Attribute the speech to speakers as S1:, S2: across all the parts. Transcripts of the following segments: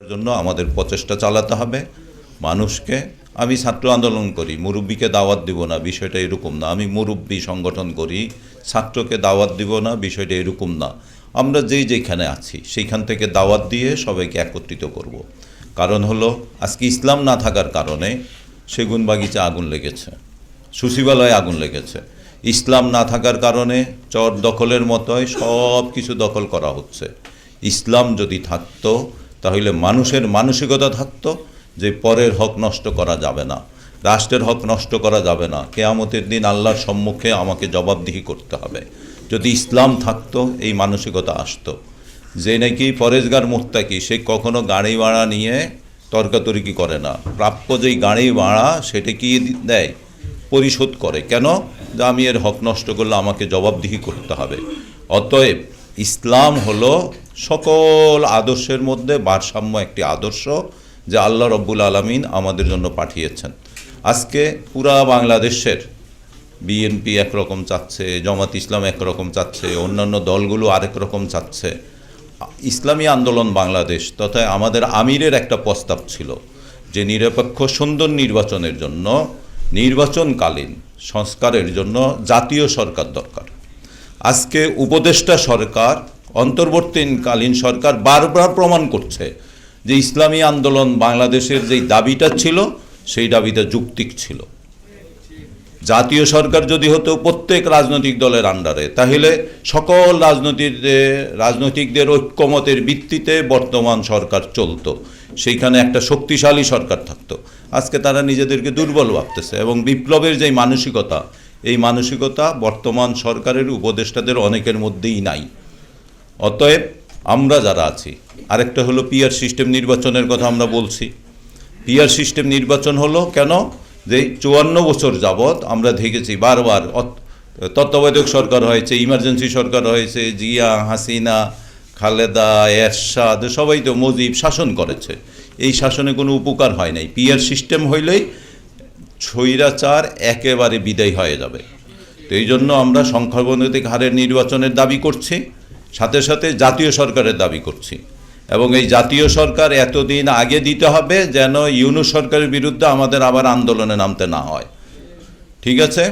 S1: জন্য আমাদের প্রচেষ্টা চালাতে হবে। মানুষকে আমি ছাত্র আন্দোলন করি, মুরব্বীকে দাওয়াত দিব না, বিষয়টা এরকম না। আমি মুরব্বী সংগঠন করি, ছাত্রকে দাওয়াত দিব না, বিষয়টা এরকম না। আমরা যেই যেখানে আছি, সেইখান থেকে দাওয়াত দিয়ে সবাইকে একত্রিত করব। কারণ হলো, আজকে ইসলাম না থাকার কারণে সেগুন বাগিচা আগুন লেগেছে সচিবালয়ে আগুন লেগেছে। ইসলাম না থাকার কারণে চর দখলের মতোই সব কিছু দখল করা হচ্ছে। ইসলাম যদি থাকতো তাহলে মানুষের মানসিকতা থাকতো যে পরের হক নষ্ট করা যাবে না, রাষ্ট্রের হক নষ্ট করা যাবে না, কেয়ামতের দিন আল্লাহর সম্মুখে আমাকে জবাবদিহি করতে হবে। যদি ইসলাম থাকতো, এই মানসিকতা আসতো। যে নাকি পরেশগার মুত্তাকি সে কখনো গাড়ি ভাড়া নিয়ে তর্কাতর্কি করে না। প্রাপ্য যেই গাড়ি ভাড়া, সেটা কি দেয়? পরিশোধ করে। কেন? যে আমি এর হক নষ্ট করলে আমাকে জবাবদিহি করতে হবে। অতএব ইসলাম হলো সকল আদর্শের মধ্যে ভারসাম্য একটি আদর্শ যে আল্লাহ রব্বুল আলমিন আমাদের জন্য পাঠিয়েছেন। আজকে পুরা বাংলাদেশের বিএনপি একরকম চাচ্ছে, জামাত ইসলাম একরকম চাচ্ছে, অন্যান্য দলগুলো আরেক রকম চাচ্ছে। ইসলামী আন্দোলন বাংলাদেশ তথা আমাদের আমিরের একটা প্রস্তাব ছিল যে নিরপেক্ষ সুন্দর নির্বাচনের জন্য নির্বাচনকালীন সংস্কারের জন্য জাতীয় সরকার দরকার। আজকে উপদেষ্টা সরকার অন্তর্বর্তীকালীন সরকার বারবার প্রমাণ করছে যে ইসলামী আন্দোলন বাংলাদেশের যেই দাবিটা ছিল, সেই দাবিটা যুক্তিক ছিল। জাতীয় সরকার যদি হতো প্রত্যেক রাজনৈতিক দলের আন্ডারে, তাহলে সকল রাজনৈতিক রাজনৈতিকদের ঐক্যমতের ভিত্তিতে বর্তমান সরকার চলতো। সেইখানে একটা শক্তিশালী সরকার থাকতো। আজকে তারা নিজেদেরকে দুর্বল ভাবতেছে এবং বিপ্লবের যে মানসিকতা, এই মানসিকতা বর্তমান সরকারের উপদেষ্টাদের অনেকের মধ্যেই নাই। অতএব আমরা যারা আছি, আরেকটা হলো পিয়ার সিস্টেম নির্বাচনের কথা আমরা বলছি। পিয়ার সিস্টেম নির্বাচন হলো কেন? যে চুয়ান্ন বছর যাবৎ আমরা দেখেছি বারবার তত্ত্বাবধায়ক সরকার হয়েছে, ইমার্জেন্সি সরকার হয়েছে, জিয়া, হাসিনা, খালেদা, এরশাদ, সবাই তো মজিব শাসন করেছে। এই শাসনে কোনো উপকার হয় নাই। পিয়ার সিস্টেম হইলেই স্বৈরাচার একেবারে বিদায় হয়ে যাবে। তো এই জন্য আমরা সংখ্যাগণিক হারের নির্বাচনের দাবি করছি। সাথে সাথে জাতীয় সরকারের দাবি করছি। এবং এই জাতীয় সরকার এতদিন আগে দিতে হবে যেন ইউনু সরকারের বিরুদ্ধে আমাদের আবার আন্দোলনে নামতে না হয়। ঠিক আছে?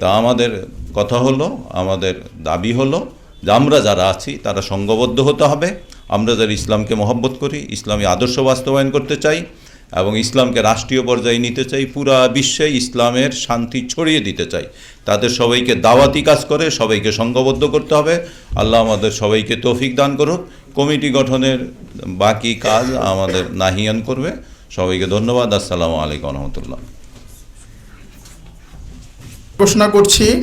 S1: তা আমাদের কথা হলো, আমাদের দাবি হলো যে আমরা যারা আছি তারা সংঘবদ্ধ হতে হবে। আমরা যারা ইসলামকে মহব্বত করি, ইসলামী আদর্শ বাস্তবায়ন করতে চাই এবং ইসলামকে রাষ্ট্রীয় পর্যায়ে নিতে চাই, পুরা বিশ্বে ইসলামের শান্তি ছড়িয়ে দিতে চাই। তাদের সবাইকে দাওয়াতি কাজ করে, সবাইকে সংঘবদ্ধ করতে হবে। আল্লাহ আমাদের সবাইকে তৌফিক দান করুক। কমিটি গঠনের বাকি কাজ আমাদের নাহিয়ান করবে। সবাইকে ধন্যবাদ। আসসালামু আলাইকুম রহমতুল্লাহ।
S2: ঘোষণা করছি,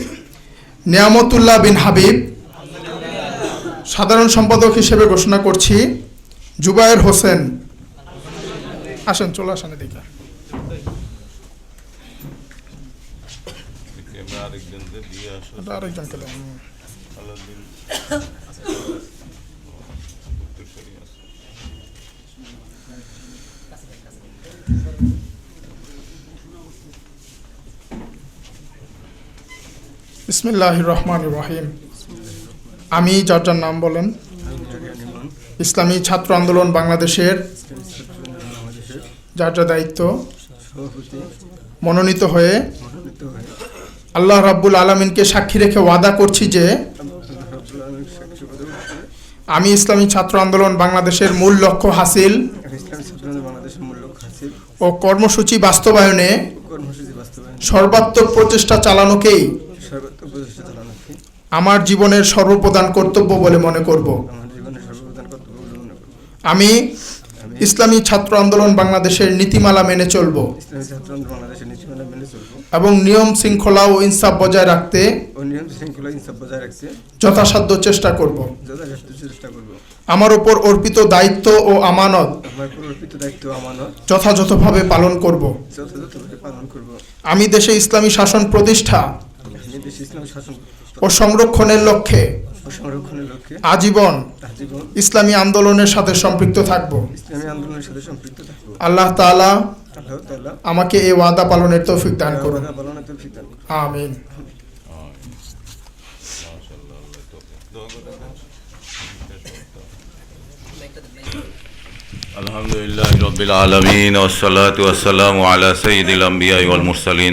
S2: নিয়ামতুল্লাহ বিন হাবিব, সাধারণ সম্পাদক হিসেবে ঘোষণা করছি, জুবায়ের হোসেন। আসেন চলে আসেন এদিকে। আরেকজনকে বিসমিল্লাহ রহমান রহিম আমি যার যার নাম বলেন ইসলামী ছাত্র আন্দোলন বাংলাদেশের যার যা দায়িত্ব, মনোনীত হয়ে আল্লাহ রাব্বুল আলমিনকে সাক্ষী রেখে ওয়াদা করছি যে, আমি ইসলামী ছাত্র আন্দোলন বাংলাদেশের মূল লক্ষ্য হাসিল ও কর্মসূচি বাস্তবায়নে সর্বাত্মক প্রচেষ্টা চালানোকেই আমার জীবনের সর্বপ্রধান কর্তব্য বলে মনে করব। আমি ইসলামী ছাত্র আন্দোলন বাংলাদেশের নীতিমালা মেনে চলব। এবং নিয়ম শৃঙ্খলা ও ইনসাফ বজায় রাখতে যথাসাধ্য চেষ্টা করব। আমার উপর অর্পিত দায়িত্ব ও আমানত যথাযথভাবে পালন করব। আমি দেশে ইসলামী শাসন প্রতিষ্ঠা ও সংরক্ষণের লক্ষ্যে
S3: সংরক্ষণের লক্ষ্যে
S2: আজীবন
S3: আজীবন
S2: ইসলামী আন্দোলনের সাথে সম্পৃক্ত থাকব।
S3: ইসলামী আন্দোলনের সাথে সম্পৃক্ত থাকব।
S2: আল্লাহ তাআলা
S3: আল্লাহ তাআলা
S2: আমাকে এই ওয়াদা পালনের তৌফিক দান করুন।
S3: পালনের তৌফিক দান করুন।
S2: আমিন।
S1: আলহামদুলিল্লাহ রবিল আলমিন ওসলাত ওসালাম আলা সঈদ আম্বিয়া ওয়াল মুরসালিন।